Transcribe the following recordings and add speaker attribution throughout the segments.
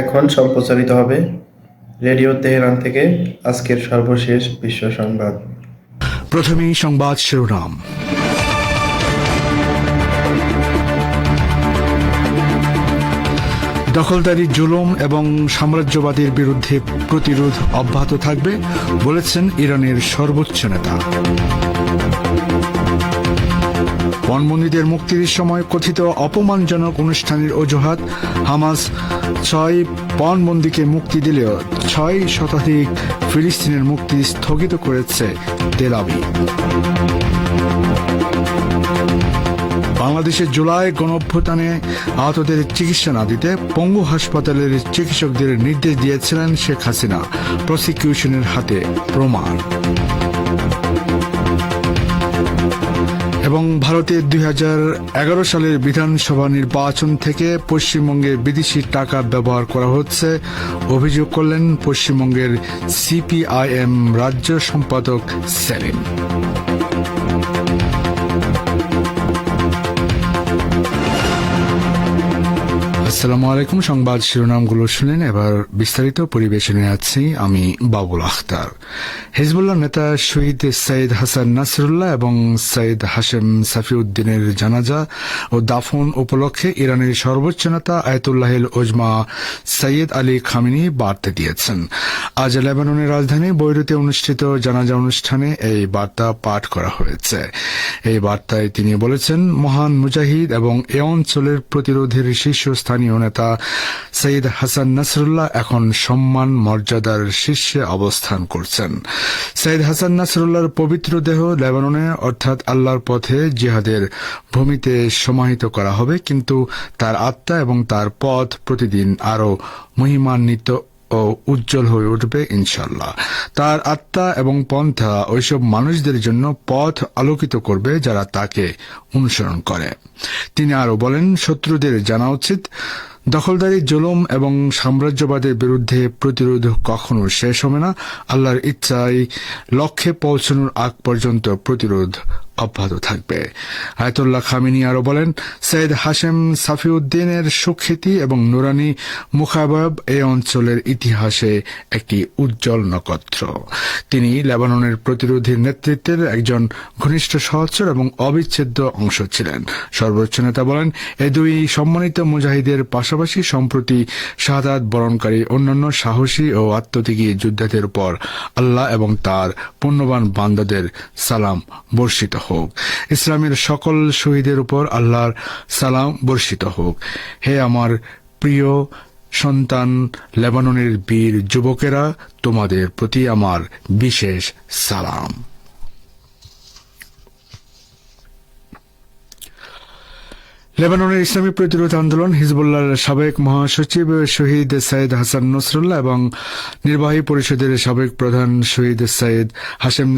Speaker 1: এখন সম্প্রচারিত হবে রেডিও তেহরান থেকে আজকের সর্বশেষ বিশ্ব সংবাদ
Speaker 2: প্রথমেই সংবাদ শিরোনাম দখলদারি জুলুম এবং সাম্রাজ্যবাদের বিরুদ্ধে প্রতিরোধ অব্যাহত থাকবে বলেছেন ইরানের সর্বোচ্চ নেতা বনবন্দীদের মুক্তির সময় কথিত অপমানজনক অনুষ্ঠানের অজুহাত হামাস ছয় পণবন্দীকে মুক্তি দিলেও ছয় শতাধিক ফিলিস্তিনের মুক্তি স্থগিত করেছে তেলাবি বাংলাদেশে জুলাই গণঅভ্যুত্থানে আহতদের চিকিৎসা না দিতে পঙ্গু হাসপাতালের চিকিৎসকদের নির্দেশ দিয়েছিলেন শেখ হাসিনা প্রসিকিউশনের হাতে প্রমাণ এবং ভারতের দুই সালের বিধানসভা নির্বাচন থেকে পশ্চিমবঙ্গে বিদেশি টাকা ব্যবহার করা হচ্ছে অভিযোগ করলেন পশ্চিমবঙ্গের সিপিআইএম রাজ্য সম্পাদক সেলিম
Speaker 3: আসসালামু আলাইকুম সংবাদ শিরোনামগুলো শুনেন এবার বিস্তারিত পরিবেশনে আছি আমি বাবুল আখতার হিজবুল্লাহ নেতা শহীদ সৈয়দ হাসান নাসরুল্লাহ এবং সৈয়দ হাশেম সাফিউদ্দিনের জানাজা ও দাফন উপলক্ষে ইরানের সর্বোচ্চ নেতা আয়তুল্লাহিল ওজমা সৈয়দ আলী খামিনি বার্তা দিয়েছেন আজ লেবাননের রাজধানী বৈরুতে অনুষ্ঠিত জানাজা অনুষ্ঠানে এই বার্তা পাঠ করা হয়েছে এই বার্তায় তিনি বলেছেন মহান মুজাহিদ এবং এ অঞ্চলের প্রতিরোধের শীর্ষস্থানীয় স্থানীয় নেতা সৈয়দ হাসান নাসরুল্লাহ এখন সম্মান মর্যাদার শীর্ষে অবস্থান করছেন সৈয়দ হাসান নাসরুল্লাহর পবিত্র দেহ লেবাননে অর্থাৎ আল্লাহর পথে জিহাদের ভূমিতে সমাহিত করা হবে কিন্তু তার আত্মা এবং তার পথ প্রতিদিন আরও মহিমান্বিত ও উজ্জ্বল হয়ে উঠবে ইনশাল্লাহ তার আত্মা এবং পন্থা ওইসব মানুষদের জন্য পথ আলোকিত করবে যারা তাকে অনুসরণ করে তিনি আরও বলেন শত্রুদের জানা উচিত দখলদারি জুলুম এবং সাম্রাজ্যবাদের বিরুদ্ধে প্রতিরোধ কখনো শেষ হবে না আল্লাহর ইচ্ছায় লক্ষ্যে পৌঁছানোর আগ পর্যন্ত প্রতিরোধ অব্যাহত থাকবে আয়তুল্লাহ খামিনী আরও বলেন সৈয়দ হাশেম সাফিউদ্দিনের সুখ্যাতি এবং নুরানি মুখাবাব এ অঞ্চলের ইতিহাসে একটি উজ্জ্বল নক্ষত্র তিনি লেবাননের প্রতিরোধী নেতৃত্বের একজন ঘনিষ্ঠ সহচর এবং অবিচ্ছেদ্য অংশ ছিলেন সর্বোচ্চ নেতা বলেন এ দুই সম্মানিত মুজাহিদের পাশাপাশি সম্প্রতি শাহাদ বরণকারী অন্যান্য সাহসী ও আত্মত্যাগী যুদ্ধের উপর আল্লাহ এবং তার পুণ্যবান বান্দাদের সালাম বর্ষিত হয় হোক ইসলামের সকল শহীদের উপর আল্লাহর সালাম বর্ষিত হোক হে আমার প্রিয় সন্তান লেবাননের বীর যুবকেরা তোমাদের প্রতি আমার বিশেষ সালাম লেবাননের ইসলামী প্রতিরোধ আন্দোলন হিজবুল্লাহর সাবেক মহাসচিব শহীদ সৈয়দ হাসান নসরুল্লাহ এবং নির্বাহী পরিষদের সাবেক প্রধান শহীদ সৈয়দ হাশেম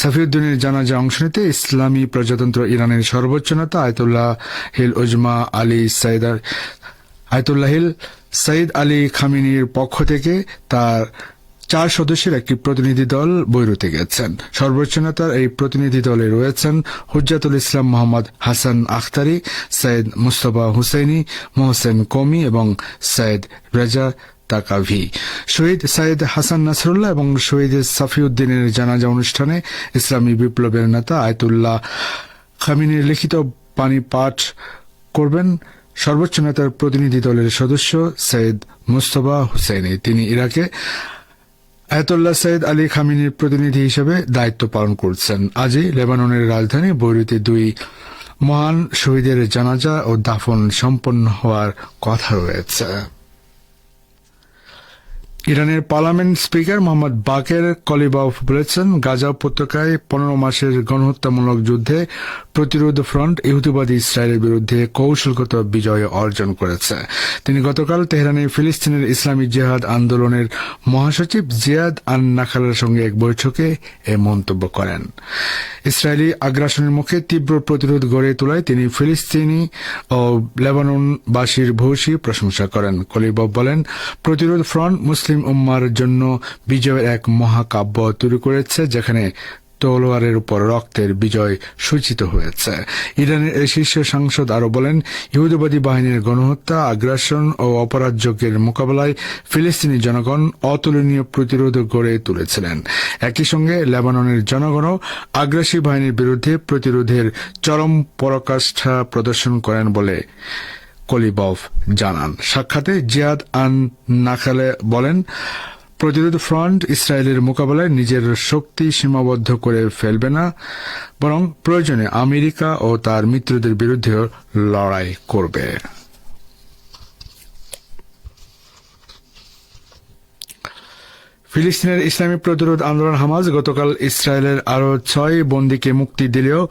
Speaker 3: সাফিউদ্দিনের জানাজা অংশ নিতে ইসলামী প্রজাতন্ত্র ইরানের সর্বোচ্চ নেতা আয়তুল্লাহ হিল উজমা আলী সাইদার আয়তুল্লাহ হিল আলী খামিনীর পক্ষ থেকে তার চার সদস্যের একটি প্রতিনিধি দল বৈরুতে গেছেন সর্বোচ্চ নেতার এই প্রতিনিধি দলে রয়েছেন হুজ্জাতুল ইসলাম মোহাম্মদ হাসান আখতারি সৈয়দ মুস্তফা হুসেনি মোহসেন কমি এবং সৈয়দ রেজা তাকাভি শহীদ সাইদ হাসান নাসরুল্লাহ এবং শহীদ সাফিউদ্দিনের জানাজা অনুষ্ঠানে ইসলামী বিপ্লবের নেতা আয়তুল্লাহ খামিনের লিখিত পানি পাঠ করবেন সর্বোচ্চ নেতার প্রতিনিধি দলের সদস্য সৈয়দ মুস্তফা হুসেনি তিনি ইরাকে আয়তুল্লাহ সৈয়দ আলী খামিনীর প্রতিনিধি হিসেবে দায়িত্ব পালন করছেন আজই লেবাননের রাজধানী বৈরুতে দুই মহান শহীদের জানাজা ও দাফন সম্পন্ন হওয়ার কথা রয়েছে ইরানের parliament speaker Mohammad Bagher Ghalibaf বলেছেন গাজা উপত্যকায় পনেরো মাসের গণহত্যামূলক যুদ্ধে প্রতিরোধ ফ্রন্ট ইহুদিবাদী ইসরায়েলের বিরুদ্ধে কৌশলগত বিজয় অর্জন করেছে তিনি গতকাল তেহরানে ফিলিস্তিনের ইসলামী জেহাদ আন্দোলনের মহাসচিব জিয়াদ আন নাখালের সঙ্গে এক বৈঠকে এ মন্তব্য করেন ইসরায়েলি আগ্রাসনের মুখে তীব্র প্রতিরোধ গড়ে তোলায় তিনি ফিলিস্তিনি ও লেবাননবাসীর ভূয়সী প্রশংসা করেন কলিবাব বলেন প্রতিরোধ ফ্রন্ট মুসলিম মুসলিম উম্মার জন্য বিজয়ের এক মহাকাব্য তৈরি করেছে যেখানে তলোয়ারের উপর রক্তের বিজয় সূচিত হয়েছে ইরানের এই শীর্ষ সাংসদ আরও বলেন ইহুদিবাদী বাহিনীর গণহত্যা আগ্রাসন ও অপরাধযোগ্যের মোকাবেলায় ফিলিস্তিনি জনগণ অতুলনীয় প্রতিরোধ গড়ে তুলেছিলেন একই সঙ্গে লেবাননের জনগণও আগ্রাসী বাহিনীর বিরুদ্ধে প্রতিরোধের চরম পরাকাষ্ঠা প্রদর্শন করেন বলে কলিবফ জানান সাক্ষাতে জিয়াদ আন নাখালে বলেন প্রতিরোধ ফ্রন্ট ইসরায়েলের মোকাবেলায় নিজের শক্তি সীমাবদ্ধ করে ফেলবে না বরং প্রয়োজনে আমেরিকা ও তার মিত্রদের বিরুদ্ধে লড়াই করবে ফিলিস্তিনের ইসলামী প্রতিরোধ আন্দোলন হামাজ গতকাল ইসরায়েলের আরও ছয় বন্দীকে মুক্তি দিলেও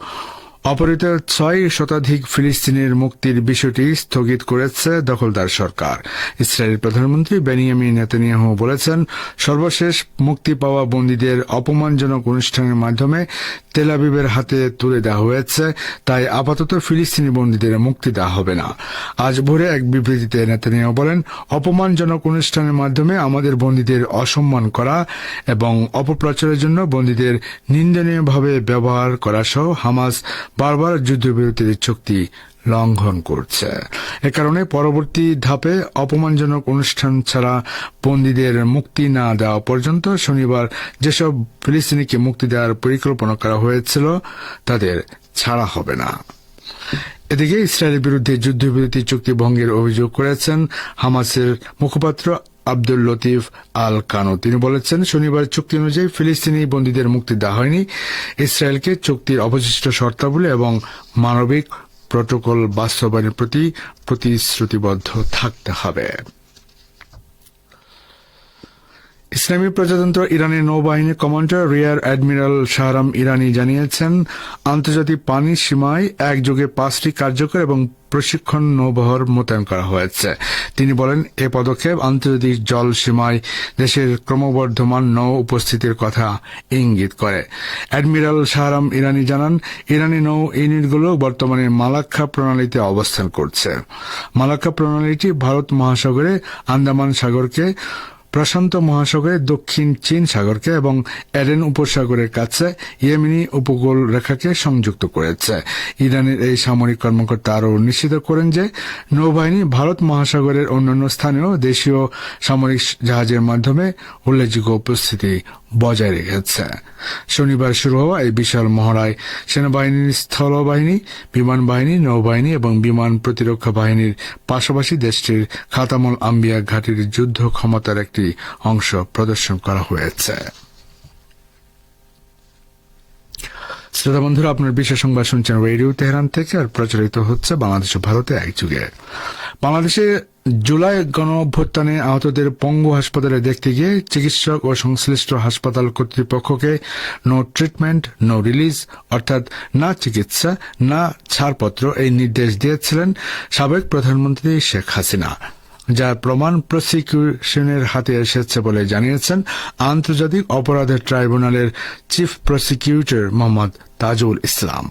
Speaker 3: অপহৃত ছয় শতাধিক ফিলিস্তিনের মুক্তির বিষয়টি স্থগিত করেছে দখলদার সরকার ইসরায়েলের প্রধানমন্ত্রী বেনিয়ামি নেতানিয়াহ বলেছেন সর্বশেষ মুক্তি পাওয়া বন্দীদের অপমানজনক অনুষ্ঠানের মাধ্যমে তেলাবিবের হাতে তুলে দেওয়া হয়েছে তাই আপাতত ফিলিস্তিনি বন্দীদের মুক্তি দেওয়া হবে না আজ ভোরে এক বিবৃতিতে নেতানিয়াহ বলেন অপমানজনক অনুষ্ঠানের মাধ্যমে আমাদের বন্দীদের অসম্মান করা এবং অপপ্রচারের জন্য বন্দীদের নিন্দনীয়ভাবে ব্যবহার করা সহ হামাস বারবার যুদ্ধবিরতির চুক্তি লঙ্ঘন করছে এ কারণে পরবর্তী ধাপে অপমানজনক অনুষ্ঠান ছাড়া বন্দীদের মুক্তি না দেওয়া পর্যন্ত শনিবার যেসব ফিলিস্তিনিকে মুক্তি দেওয়ার পরিকল্পনা করা হয়েছিল তাদের ছাড়া হবে না এদিকে ইসরায়েলের বিরুদ্ধে যুদ্ধবিরতি চুক্তি ভঙ্গের অভিযোগ করেছেন হামাসের মুখপাত্র আব্দুল লতিফ আল কানো তিনি বলেছেন শনিবার চুক্তি অনুযায়ী ফিলিস্তিনি বন্দীদের মুক্তি দেওয়া হয়নি ইসরায়েলকে চুক্তির অবশিষ্ট শর্তাবলী এবং মানবিক প্রোটোকল বাস্তবায়নের প্রতি প্রতিশ্রুতিবদ্ধ থাকতে হবে ইসলামী প্রজাতন্ত্র ইরানের নৌবাহিনীর commander rear admiral Shahram Irani জানিয়েছেন আন্তর্জাতিক পানি সীমায় একযোগে পাঁচটি কার্যকর এবং প্রশিক্ষণ নৌবহর মোতায়েন করা হয়েছে তিনি বলেন এ পদক্ষেপ আন্তর্জাতিক জল সীমায় দেশের ক্রমবর্ধমান নৌ উপস্থিতির কথা ইঙ্গিত করে অ্যাডমিরাল শাহরাম ইরানি জানান ইরানি নৌ ইউনিটগুলো বর্তমানে মালাক্ষা প্রণালীতে অবস্থান করছে মালাক্কা প্রণালীটি ভারত মহাসাগরে আন্দামান সাগরকে প্রশান্ত মহাসাগরের দক্ষিণ চীন সাগরকে এবং এডেন উপসাগরের কাছে ইয়েমিনি উপকূল রেখাকে সংযুক্ত করেছে ইরানের এই সামরিক কর্মকর্তা আরও নিশ্চিত করেন যে নৌবাহিনী ভারত মহাসাগরের অন্যান্য স্থানেও দেশীয় সামরিক জাহাজের মাধ্যমে উল্লেখযোগ্য উপস্থিতি বজায় রেখেছে শনিবার শুরু হওয়া এই বিশাল মহড়ায় সেনাবাহিনীর স্থলবাহিনী বিমান বাহিনী নৌবাহিনী এবং বিমান প্রতিরক্ষা বাহিনীর পাশাপাশি দেশটির খাতামল আম্বিয়া ঘাটির যুদ্ধ ক্ষমতার একটি অংশ প্রদর্শন করা হয়েছে শ্রোতা বন্ধুরা আপনার বিশেষ সংবাদ শুনছেন রেডিও তেহরান থেকে আর প্রচারিত হচ্ছে বাংলাদেশ ও ভারতে যুগে বাংলাদেশে জুলাই গণ অভ্যুত্থানে আহতদের পঙ্গু হাসপাতালে দেখতে গিয়ে চিকিৎসক ও সংশ্লিষ্ট হাসপাতাল কর্তৃপক্ষকে নো ট্রিটমেন্ট নো রিলিজ অর্থাৎ না চিকিৎসা না ছাড়পত্র এই নির্দেশ দিয়েছিলেন সাবেক প্রধানমন্ত্রী শেখ হাসিনা যার প্রমাণ প্রসিকিউশনের হাতে এসেছে বলে জানিয়েছেন আন্তর্জাতিক অপরাধের ট্রাইব্যুনালের চিফ প্রসিকিউটর মোহাম্মদ তাজুল ইসলাম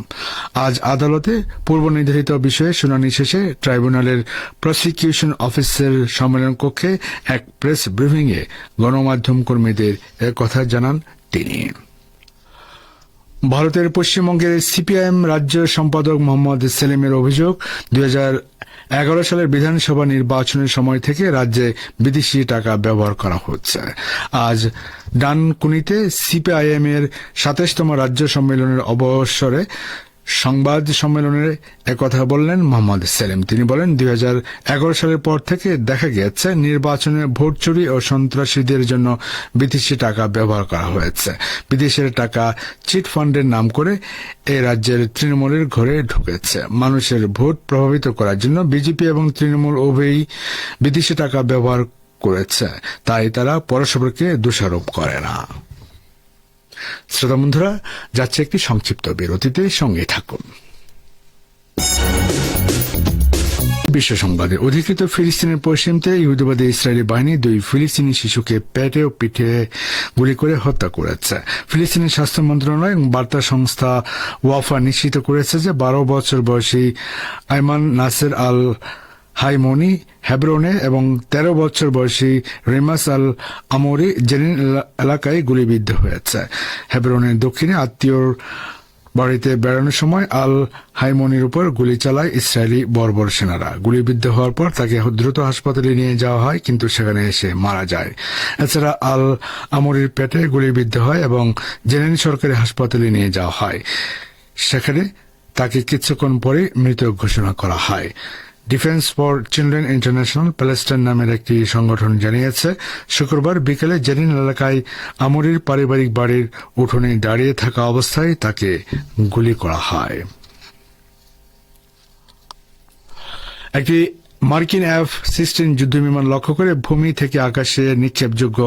Speaker 3: আজ আদালতে পূর্ব নির্ধারিত বিষয়ে শুনানি শেষে ট্রাইব্যুনালের প্রসিকিউশন অফিসের সম্মেলন কক্ষে এক প্রেস ব্রিফিংয়ে গণমাধ্যম কর্মীদের কথা জানান তিনি ভারতের পশ্চিমবঙ্গের সিপিআইএম রাজ্য সম্পাদক মোহাম্মদ সেলিমের অভিযোগ দুই এগারো সালের বিধানসভা নির্বাচনের সময় থেকে রাজ্যে বিদেশি টাকা ব্যবহার করা হচ্ছে আজ ডানকুনিতে সিপিআইএম এর সাতাশতম রাজ্য সম্মেলনের অবসরে সংবাদ সম্মেলনে একথা বললেন মোহাম্মদ সেলিম তিনি বলেন দুই সালের পর থেকে দেখা গিয়েছে নির্বাচনে ভোট চুরি ও সন্ত্রাসীদের জন্য বিদেশি টাকা ব্যবহার করা হয়েছে বিদেশের টাকা চিট ফান্ডের নাম করে এ রাজ্যের তৃণমূলের ঘরে ঢুকেছে মানুষের ভোট প্রভাবিত করার জন্য বিজেপি এবং তৃণমূল উভয়ই বিদেশি টাকা ব্যবহার করেছে তাই তারা পরস্পরকে দোষারোপ করে না শ্রোতা বন্ধুরা যাচ্ছে একটি সংক্ষিপ্ত বিরতিতে সঙ্গে থাকুন বিশ্ব সংবাদে অধিকৃত ফিলিস্তিনের পশ্চিমতে ইহুদিবাদী ইসরায়েলি বাহিনী দুই ফিলিস্তিনি শিশুকে পেটে ও পিঠে গুলি করে হত্যা করেছে ফিলিস্তিনের স্বাস্থ্য মন্ত্রণালয় এবং বার্তা সংস্থা ওয়াফা নিশ্চিত করেছে যে বারো বছর বয়সী আইমান নাসের আল হাইমনি হেব্রনে এবং ১৩ বছর বয়সী রেমাস আল আমরি জেনিন এলাকায় গুলিবিদ্ধ হয়েছে হেব্রনের দক্ষিণে আত্মীয়র বাড়িতে বেড়ানোর সময় আল হাইমনির উপর গুলি চালায় ইসরায়েলি বর্বর সেনারা গুলিবিদ্ধ হওয়ার পর তাকে দ্রুত হাসপাতালে নিয়ে যাওয়া হয় কিন্তু সেখানে এসে মারা যায় এছাড়া আল আমরির পেটে গুলিবিদ্ধ হয় এবং জেনেন সরকারি হাসপাতালে নিয়ে যাওয়া হয় সেখানে তাকে কিছুক্ষণ পরে মৃত ঘোষণা করা হয় defence for children international Palestine নামের একটি সংগঠন জানিয়েছে শুক্রবার বিকেলে জেরিন এলাকায় আমরির পারিবারিক বাড়ির উঠোনে দাঁড়িয়ে থাকা অবস্থায় তাকে গুলি করা হয় একটি মার্কিন এফ যুদ্ধ যুদ্ধবিমান লক্ষ্য করে ভূমি থেকে আকাশে নিক্ষেপযোগ্য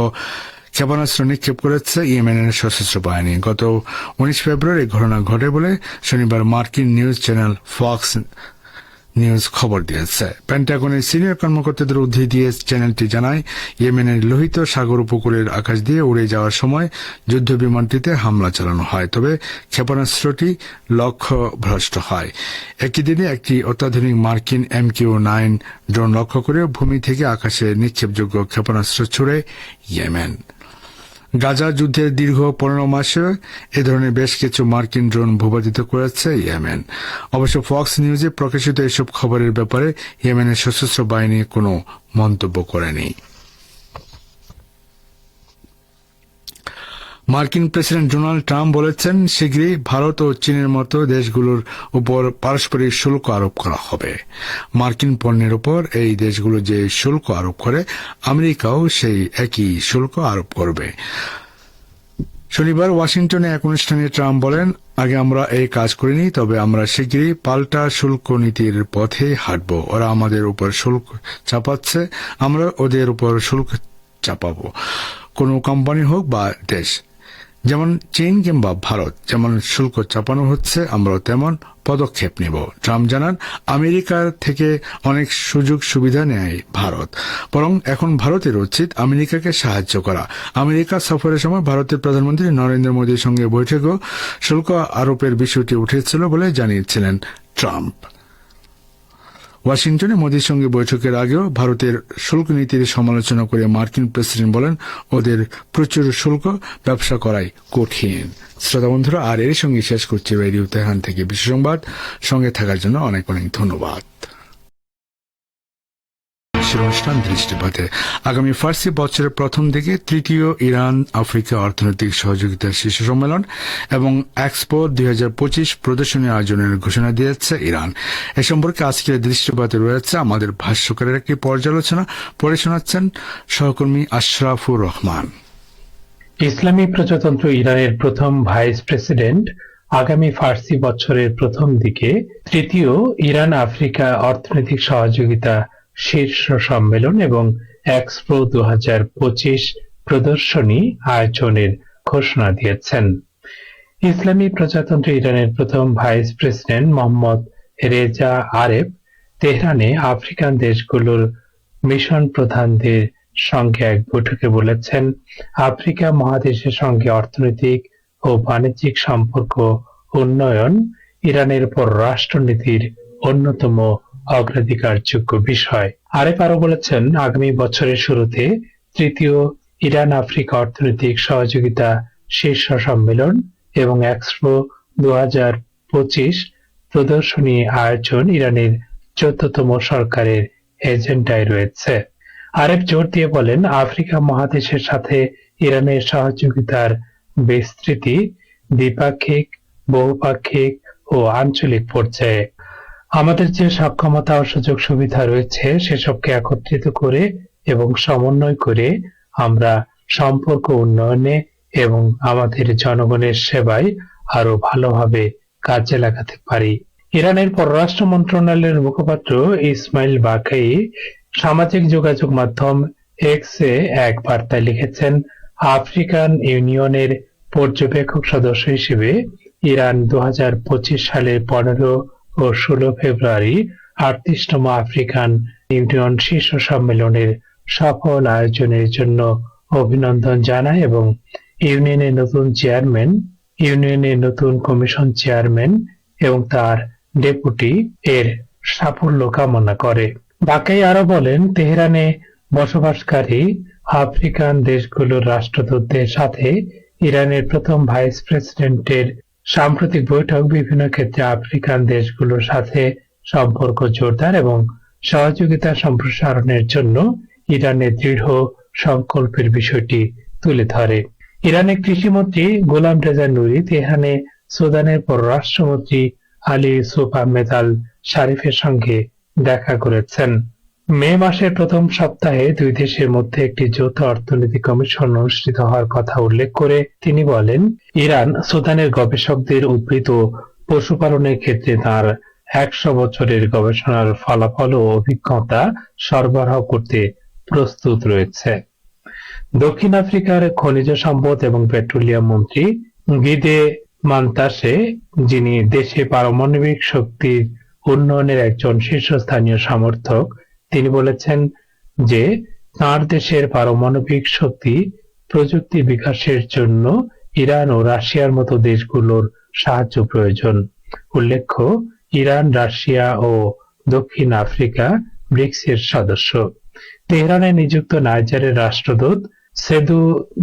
Speaker 3: ক্ষেপণাস্ত্র নিক্ষেপ করেছে ইয়েমেনের সশস্ত্র বাহিনী গত উনিশ ফেব্রুয়ারি ঘটনা ঘটে বলে শনিবার মার্কিন নিউজ চ্যানেল ফক্স নিউজ খবর দিয়েছে প্যান্টাগনের সিনিয়র কর্মকর্তাদের উদ্ধৃতি দিয়ে চ্যানেলটি জানায় ইয়েমেনের লোহিত সাগর উপকূলের আকাশ দিয়ে উড়ে যাওয়ার সময় যুদ্ধ বিমানটিতে হামলা চালানো হয় তবে ক্ষেপণাস্ত্রটি লক্ষ্য ভ্রষ্ট হয় একই দিনে একটি অত্যাধুনিক মার্কিন এম কিউ নাইন ড্রোন লক্ষ্য করে ভূমি থেকে আকাশে নিক্ষেপযোগ্য ক্ষেপণাস্ত্র ছুড়ে ইয়েমেন গাজা যুদ্ধের দীর্ঘ পনেরো মাসে এ ধরনের বেশ কিছু মার্কিন ড্রোন ভূপাতিত করেছে ইয়েমেন অবশ্য ফক্স নিউজে প্রকাশিত এসব খবরের ব্যাপারে ইয়েমেনের সশস্ত্র বাহিনী কোনো মন্তব্য করেনি মার্কিন প্রেসিডেন্ট ডোনাল্ড ট্রাম্প বলেছেন শীঘ্রই ভারত ও চীনের মতো দেশগুলোর উপর পারস্পরিক শুল্ক আরোপ করা হবে মার্কিন পণ্যের উপর এই দেশগুলো যে শুল্ক আরোপ করে আমেরিকাও সেই একই শুল্ক আরোপ করবে শনিবার ওয়াশিংটনে এক অনুষ্ঠানে ট্রাম্প বলেন আগে আমরা এই কাজ করিনি তবে আমরা শীঘ্রই পাল্টা শুল্ক নীতির পথে হাঁটব ওরা আমাদের উপর শুল্ক চাপাচ্ছে আমরা ওদের উপর শুল্ক চাপাবো কোনো কোম্পানি হোক বা দেশ যেমন চীন কিংবা ভারত যেমন শুল্ক চাপানো হচ্ছে আমরাও তেমন পদক্ষেপ নেব ট্রাম্প জানান আমেরিকার থেকে অনেক সুযোগ সুবিধা নেয় ভারত বরং এখন ভারতের উচিত আমেরিকাকে সাহায্য করা আমেরিকা সফরের সময় ভারতের প্রধানমন্ত্রী নরেন্দ্র মোদীর সঙ্গে বৈঠকেও শুল্ক আরোপের বিষয়টি উঠেছিল বলে জানিয়েছিলেন ট্রাম্প ওয়াশিংটনে মোদীর সঙ্গে বৈঠকের আগেও ভারতের শুল্ক নীতির সমালোচনা করে মার্কিন প্রেসিডেন্ট বলেন ওদের প্রচুর শুল্ক ব্যবসা করাই কঠিন শ্রোতা বন্ধুরা আর এর সঙ্গে শেষ করছি রেডিও তেহান থেকে বিশ্ব সংবাদ সঙ্গে থাকার জন্য অনেক অনেক ধন্যবাদ
Speaker 4: বিশ্বের অনুষ্ঠান দৃষ্টিপাতে আগামী ফার্সি বছরের প্রথম দিকে তৃতীয় ইরান আফ্রিকা অর্থনৈতিক সহযোগিতার শীর্ষ সম্মেলন এবং এক্সপো দুই প্রদর্শনী আয়োজনের ঘোষণা দিয়েছে ইরান এ সম্পর্কে আজকের দৃষ্টিপাতে রয়েছে আমাদের ভাষ্যকারের একটি পর্যালোচনা পড়ে শোনাচ্ছেন সহকর্মী আশরাফুর রহমান
Speaker 5: ইসলামী প্রজাতন্ত্র ইরানের প্রথম ভাইস প্রেসিডেন্ট আগামী ফার্সি বছরের প্রথম দিকে তৃতীয় ইরান আফ্রিকা অর্থনৈতিক সহযোগিতা শীর্ষ সম্মেলন এবং এক্সপো দু প্রদর্শনী আয়োজনের ঘোষণা দিয়েছেন ইসলামী প্রজাতন্ত্র ইরানের প্রথম vice president Mohammad Reza Aref তেহরানে আফ্রিকান দেশগুলোর মিশন প্রধানদের সঙ্গে এক বৈঠকে বলেছেন আফ্রিকা মহাদেশের সঙ্গে অর্থনৈতিক ও বাণিজ্যিক সম্পর্ক উন্নয়ন ইরানের পররাষ্ট্রনীতির অন্যতম অগ্রাধিকারযোগ্য বিষয় আরেক আরো বলেছেন আগামী বছরের শুরুতে তৃতীয় ইরান আফ্রিকা অর্থনৈতিক সহযোগিতা শীর্ষ সম্মেলন এবং এক্সপো দু প্রদর্শনী আয়োজন ইরানের চোদ্দতম সরকারের এজেন্ডায় রয়েছে আরেক জোর দিয়ে বলেন আফ্রিকা মহাদেশের সাথে ইরানের সহযোগিতার বিস্তৃতি দ্বিপাক্ষিক বহুপাক্ষিক ও আঞ্চলিক পর্যায়ে আমাদের যে সক্ষমতা ও সুযোগ সুবিধা রয়েছে সেসবকে একত্রিত করে এবং সমন্বয় করে আমরা সম্পর্ক উন্নয়নে এবং আমাদের জনগণের সেবায় আরো ভালোভাবে কাজে লাগাতে পারি ইরানের পররাষ্ট্র মন্ত্রণালয়ের মুখপাত্র ইসমাইল বাকাই সামাজিক যোগাযোগ মাধ্যম এক্সে এক বার্তায় লিখেছেন আফ্রিকান ইউনিয়নের পর্যবেক্ষক সদস্য হিসেবে ইরান দু সালের পনেরো ও ষোলো ফেব্রুয়ারি আটত্রিশতম আফ্রিকান ইউনিয়ন শীর্ষ সম্মেলনের সফল আয়োজনের জন্য অভিনন্দন জানায় এবং ইউনিয়নের নতুন চেয়ারম্যান ইউনিয়নের নতুন কমিশন চেয়ারম্যান এবং তার ডেপুটি এর সাফল্য কামনা করে বাকেই আরো বলেন তেহরানে বসবাসকারী আফ্রিকান দেশগুলোর রাষ্ট্রদূতদের সাথে ইরানের প্রথম ভাইস প্রেসিডেন্টের সাম্প্রতিক বৈঠক বিভিন্ন ক্ষেত্রে আফ্রিকান দেশগুলোর সাথে সম্পর্ক জোরদার এবং সহযোগিতা সম্প্রসারণের জন্য ইরানের দৃঢ় সংকল্পের বিষয়টি তুলে ধরে ইরানের কৃষিমন্ত্রী গোলাম রেজা নুরি তেহানে সুদানের পররাষ্ট্রমন্ত্রী আলী সুফ আহমেদ আল শারিফের সঙ্গে দেখা করেছেন মে মাসের প্রথম সপ্তাহে দুই দেশের মধ্যে একটি যৌথ অর্থনীতি কমিশন অনুষ্ঠিত হওয়ার কথা উল্লেখ করে তিনি বলেন ইরান সুদানের গবেষকদের উদ্বৃত পশুপালনের ক্ষেত্রে তার একশো বছরের গবেষণার ফলাফল ও অভিজ্ঞতা সরবরাহ করতে প্রস্তুত রয়েছে দক্ষিণ আফ্রিকার খনিজ সম্পদ এবং পেট্রোলিয়াম মন্ত্রী গিদে মান্তাসে যিনি দেশে পারমাণবিক শক্তির উন্নয়নের একজন শীর্ষস্থানীয় সমর্থক তিনি বলেছেন যে তাঁর দেশের পারমাণবিক শক্তি প্রযুক্তি বিকাশের জন্য ইরান ও রাশিয়ার মতো দেশগুলোর সাহায্য প্রয়োজন উল্লেখ্য ইরান রাশিয়া ও দক্ষিণ আফ্রিকা ব্রিক্সের সদস্য তেহরানে নিযুক্ত নাইজারের রাষ্ট্রদূত সেদু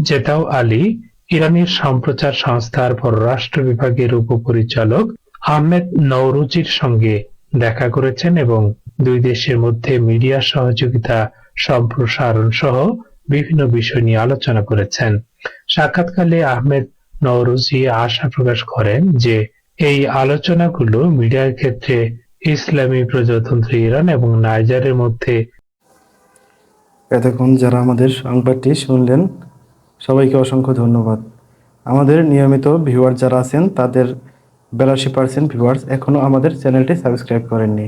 Speaker 5: জেতাও আলী ইরানের সম্প্রচার সংস্থার পররাষ্ট্র বিভাগের উপপরিচালক আহমেদ নৌরুজির সঙ্গে দেখা করেছেন এবং দুই দেশের মধ্যে মিডিয়া সহযোগিতা সম্প্রসারণ সহ বিভিন্ন বিষয় নিয়ে আলোচনা করেছেন সাক্ষাৎকালে আহমেদ নওরুজি আশা প্রকাশ করেন যে এই আলোচনাগুলো মিডিয়ার ক্ষেত্রে ইসলামী প্রজাতন্ত্র ইরান এবং নাইজারের মধ্যে
Speaker 6: এতক্ষণ যারা আমাদের সংবাদটি শুনলেন সবাইকে অসংখ্য ধন্যবাদ আমাদের নিয়মিত ভিউয়ার যারা আছেন তাদের বেলাশি পার্সেন্ট ভিউয়ার্স এখনও আমাদের চ্যানেলটি সাবস্ক্রাইব করেননি